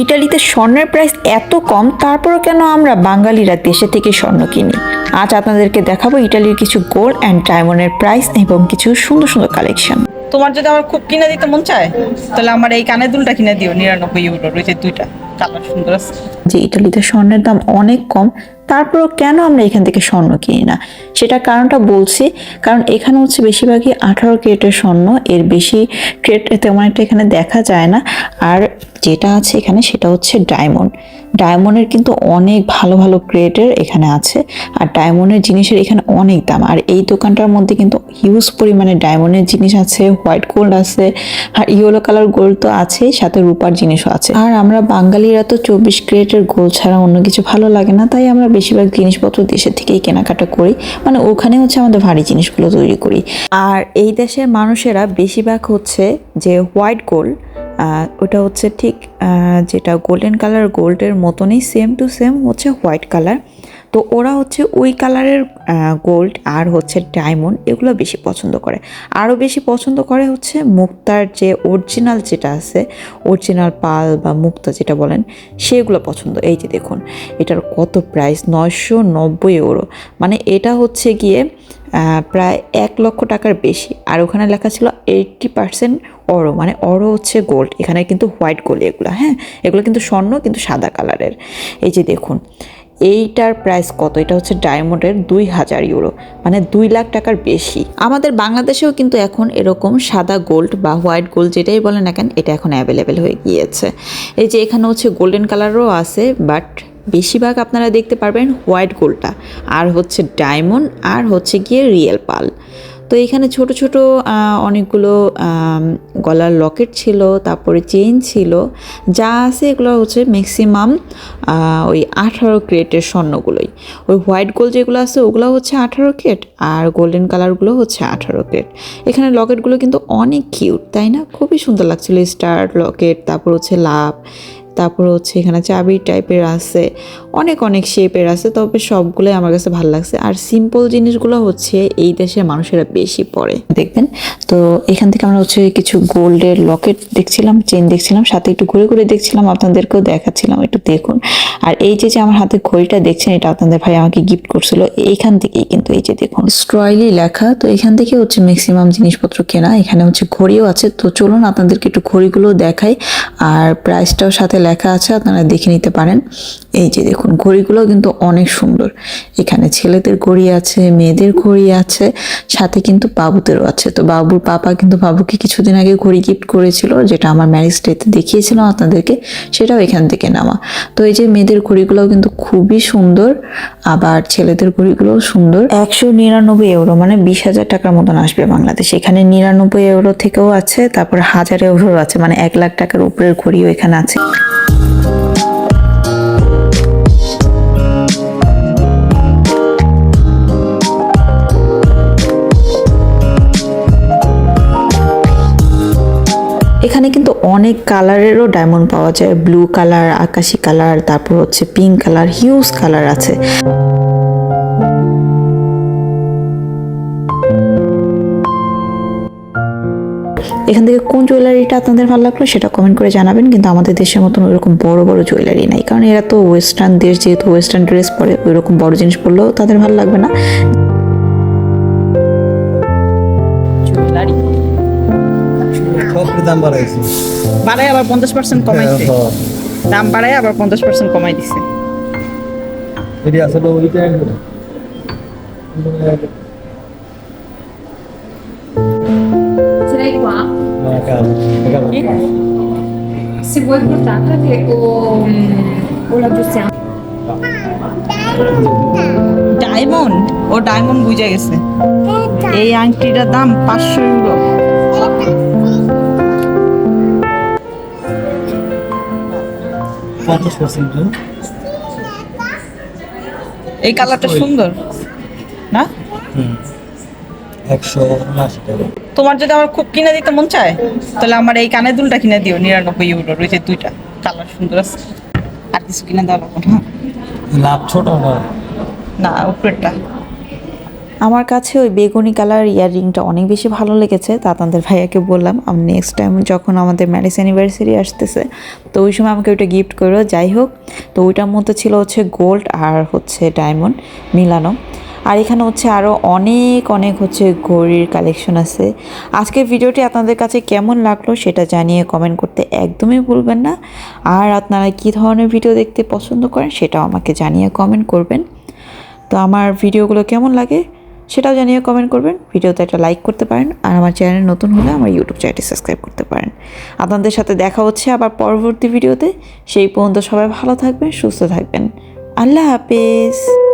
ইটালিতে স্বর্ণের প্রাইস এত কম তারপরও কেন আমরা বাঙালিরা দেশে থেকে স্বর্ণ কিনি? আজ আপনাদেরকে দেখাবো ইটালির কিছু গোল্ড অ্যান্ড ডায়মন্ডের প্রাইস এবং কিছু সুন্দর সুন্দর কালেকশন তোমার যদি আমার খুব কিনে দিতে মন চায় তাহলে আমার এই কানের দুলটা কিনে দিও নিরানব্বই ইউরো রয়েছে দুইটা কালার সুন্দর আছে। যে ইটালিতে স্বর্ণের দাম অনেক কম তারপরও কেন আমরা এখান থেকে স্বর্ণ কিনি না? সেটা কারণটা বলছি। কারণ এখানে হচ্ছে বেশিরভাগই আঠারো ক্রেটের স্বর্ণ। এর বেশি ক্রেট তেমন একটা এখানে দেখা যায় না। আর যেটা আছে এখানে সেটা হচ্ছে ডায়মন্ড। ডায়মন্ডের কিন্তু অনেক ভালো ভালো ক্রেটের এখানে আছে। আর ডায়মন্ডের জিনিসের এখানে অনেক দাম। আর এই দোকানটার মধ্যে কিন্তু হিউজ পরিমাণে ডায়মন্ডের জিনিস আছে হোয়াইট গোল্ড আছে, আর ইয়েলো কালার গোল্ড তো আছেই, সাথে রূপার জিনিসও আছে। আর আমরা বাঙালিরা তো চব্বিশ ক্রেটের গোল্ড ছাড়া অন্য কিছু ভালো লাগে না। তাই আমরা বেশিরভাগ জিনিসপত্র দেশের থেকেই কেনাকাটা করি। মানে ওখানে হচ্ছে আমাদের ভারী জিনিসগুলো তৈরি করি। আর এই দেশের মানুষেরা বেশিরভাগ হচ্ছে যে হোয়াইট গোল্ড ওটা হচ্ছে ঠিক যেটা গোল্ডেন কালার গোল্ডের মতনই, সেম টু সেম হচ্ছে হোয়াইট কালার। তো ওরা হচ্ছে ওই কালারের গোল্ড আর হচ্ছে ডায়মন্ড এগুলো বেশি পছন্দ করে। আরও বেশি পছন্দ করে হচ্ছে মুক্তার যে অরিজিনাল যেটা আছে অরিজিনাল পাল বা মুক্তা যেটা বলেন, সেগুলো পছন্দ। এই যে দেখুন, এটার কত প্রাইস নয়শো নব্বই ইউরো মানে এটা হচ্ছে গিয়ে প্রায় এক লক্ষ টাকার বেশি। আর ওখানে লেখা ছিল এইটটি পার্সেন্ট অরো মানে অরো হচ্ছে গোল্ড এখানে কিন্তু হোয়াইট গোল্ড এগুলো হ্যাঁ? এগুলো কিন্তু স্বর্ণ, কিন্তু সাদা কালারের। এই যে দেখুন এইটার প্রাইস কত? এটা হচ্ছে ডায়মন্ডের দুই হাজার ইউরো মানে দুই লাখ টাকার বেশি। আমাদের বাংলাদেশেও কিন্তু এখন এরকম সাদা গোল্ড বা হোয়াইট গোল্ড যেটাই বলেন না কেন, এটা এখন অ্যাভেলেবেল হয়ে গিয়েছে। এই যে এখানে হচ্ছে গোল্ডেন কালারও আছে বাট বেশিরভাগ আপনারা দেখতে পারবেন হোয়াইট গোল্ডটা আর হচ্ছে ডায়মন্ড আর হচ্ছে গিয়ে রিয়েল পাল তো এখানে ছোট ছোট অনেকগুলো গলার লকেট ছিল, তারপরে চেইন ছিল, যা আছে এগুলো হচ্ছে ম্যাক্সিমাম ওই আঠারো ক্রেটের স্বর্ণগুলোই। ওই হোয়াইট গোল্ড যেগুলো আছে ওগুলো হচ্ছে আঠারো ক্রেট আর গোল্ডেন কালারগুলো হচ্ছে আঠারো ক্রেট এখানে লকেটগুলো কিন্তু অনেক কিউট তাই না? খুবই সুন্দর লাগছিল স্টার লকেট, তারপর হচ্ছে লাভ তারপর হচ্ছে এখানে চাবি টাইপের আছে, অনেক অনেক শেপের আছে, তবে সবগুলোই আমার কাছে ভালো লাগছে। আর সিম্পল জিনিসগুলো হচ্ছে এই দেশের মানুষেরা বেশি পরে দেখবেন, তো এখান থেকে আমরা হচ্ছে কিছু গোল্ডের লকেট দেখছিলাম চেন দেখছিলাম, সাথে একটু ঘুরে ঘুরে দেখছিলাম, আপনাদেরকেও দেখাচ্ছিলাম, একটু দেখুন। আর এই যে যে আমার হাতে ঘড়িটা দেখছেন, এটা আপনাদের ভাই আমাকে গিফট করছিল, এইখান থেকেই কিন্তু এই যে দেখুন। স্ট্রয়লি লেখা, তো এখান থেকে হচ্ছে ম্যাক্সিমাম জিনিসপত্র কেনা, এখানে হচ্ছে ঘড়িও আছে, তো চলুন আপনাদেরকে একটু ঘড়িগুলো দেখাই, আর প্রাইসটাও সাথে লেখা আছে, আপনারা দেখে নিতে পারেন। এই যে দেখুন ঘড়িগুলো কিন্তু অনেক সুন্দর। এখানে ছেলেদের ঘড়ি আছে, মেয়েদের ঘড়ি আছে, সাথে কিন্তু বাবুদেরও আছে। তো বাবুর পাপা কিন্তু বাবুকে কিছুদিন আগে ঘড়ি গিফট করেছিল, যেটা আমার ম্যারেজ ডেতে দেখিয়েছিলাম আপনাদেরকে, সেটাও এখান থেকে নেওয়া। তো এই যে মেয়েদের ঘড়িগুলোও কিন্তু খুবই সুন্দর, আবার ছেলেদের ঘড়িগুলোও সুন্দর। একশো নিরানব্বই ইউরো মানে বিশ হাজার টাকার মতন আসবে বাংলাদেশ। এখানে নিরানব্বই ইউরো থেকেও আছে, তারপর হাজার ইউরো আছে মানে এক লাখ টাকার উপরের ঘড়িও এখানে আছে। অনেক কালারেরও ডায়মন্ড পাওয়া যায়। ব্লু কালার আকাশি কালার তারপর হচ্ছে পিঙ্ক কালার হিউজ কালার আছে। এখান থেকে কোন জুয়েলারিটা আপনাদের ভালো লাগল সেটা কমেন্ট করে জানাবেন, কিন্তু আমাদের দেশের মতন ওইরকম বড় বড় জুয়েলারি নাই। কারণ এরা তো ওয়েস্টার্ন দেশ, যেহেতু ওয়েস্টার্ন ড্রেস পরে ওইরকম বড় জিনিস পরলেও তাদের ভালো লাগবে না। সব দাম বাড়াইছে। বাড়াই আবার পঞ্চাশ পার্সেন্ট কমাইছে। হ্যাঁ, দাম বাড়াই আবার পঞ্চাশ পার্সেন্ট কমাই দিছে। এটি আসলে ওইটা? Se vuoi portarla o, o la aggiustiamo. Diamond? ও ডায়মন্ড বুঝে গেছে। এই আংটিটার দাম পাঁচশো ইউরো। পঞ্চাশ পার্সেন্ট এই কালারটা সুন্দর না? একশো উনআশি টাকা। তোমার যদি আমার খুব কিনে দিতে মন চায় তাহলে আমার এই কানের দুলটা কিনে দিও নিরানব্বই ইউরো রয়েছে দুইটা কালার সুন্দর আছে। আর কিছু কিনে দেওয়া লাগবে না। লাভ ছোট না? না উপরেরটা। আমার কাছে ওই বেগুনি কালার ইয়াররিংটা অনেক বেশি ভালো লেগেছে, তা তাদের ভাইয়াকে বললাম, আমি নেক্সট টাইম যখন আমাদের ম্যারেজ অ্যানিভার্সারি আসতেছে, তো ওই সময় আমাকে ওইটা গিফট করো, যাই হোক। তো ওইটার মধ্যে ছিল হচ্ছে গোল্ড আর হচ্ছে ডায়মন্ড মিলানো। আর এখানে হচ্ছে আরও অনেক অনেক হচ্ছে ঘড়ির কালেকশন আছে। আজকের ভিডিওটি আপনাদের কাছে কেমন লাগল সেটা জানিয়ে কমেন্ট করতে একদমই ভুলবেন না। আর আপনারা কী ধরনের ভিডিও দেখতে পছন্দ করেন সেটাও আমাকে জানিয়ে কমেন্ট করবেন। তো আমার ভিডিওগুলো কেমন লাগে সেটাও জানিয়ে কমেন্ট করবেন। ভিডিওতে একটা লাইক করতে পারেন। আর আমার চ্যানেল নতুন হলে আমার ইউটিউব চ্যানেলটি সাবস্ক্রাইব করতে পারেন। আপনাদের সাথে দেখা হচ্ছে আবার পরবর্তী ভিডিওতে। সেই পর্যন্ত সবাই ভালো থাকবেন, সুস্থ থাকবেন। আল্লাহ হাফেজ।